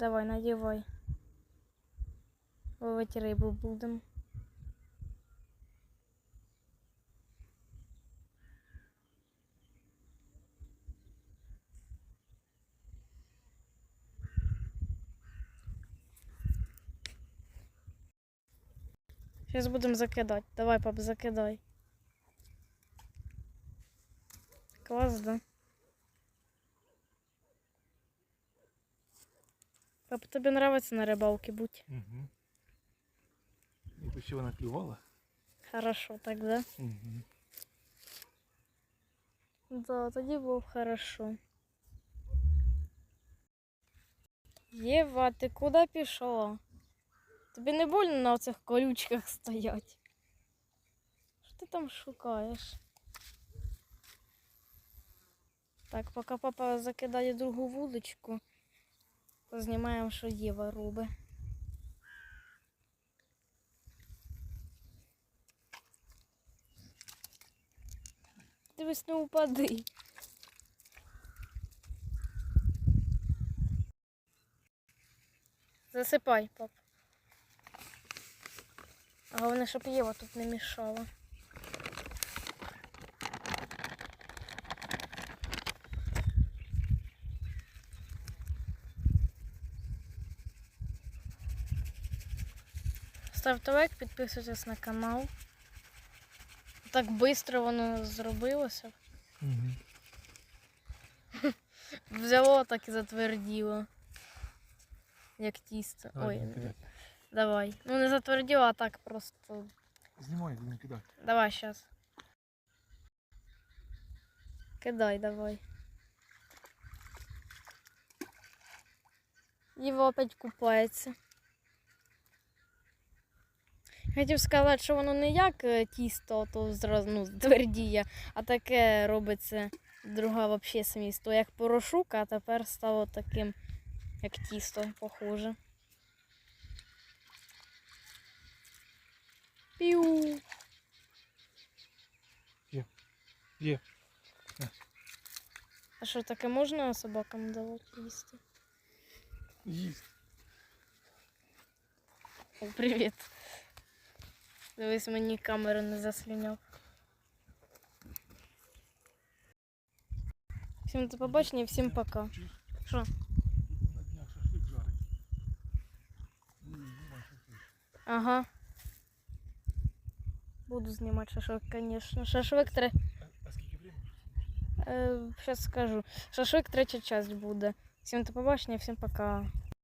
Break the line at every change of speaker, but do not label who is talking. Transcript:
Давай, надівай. Ловити рибу будемо. Зараз будемо закидати. Давай, пап, закидай. Клас, да? Пап, тобі нравиться на рибалці бути?
Угу. І ще вона клювала.
Хорошо, так, да?
Угу.
Да, тоді було хорошо. Єва, ти куди пішла? Тобі не больно на оцих колючках стоять? Що ти там шукаєш? Так, поки папа закидає другу вудочку, познімаємо, що Єва робить. Дивись, не упади. Засипай, пап. Головне, щоб Єва тут не мішала. Ставте лайк, підписуйтесь на канал. Так швидко воно зробилося.
Угу.
Взяло так і затверділо. Як тісто. Ой, давай. Ну не затверділо, а так просто.
Знімай, будемо кидати.
Давай сейчас. Кидай, давай. Его опять купається. Хотів сказати, що воно не як е, тісто, то зразу ну, твердіє, а таке робиться друга вообще смісто, як порошок, а тепер стало таким, як тісто, похоже. Піу.
Є. Є.
А що таке можна собакам давати їсти?
Їсть.
О, привіт. Дивись, мені камеру не засліняв. Всім до побачення, всім пока. Що? Ага. Буду знімати шашлик, звісно. Шашлик тре...
А, а скільки?
Е, Зараз скажу. Шашлик третя часть буде. Всім до побачення, всім пока.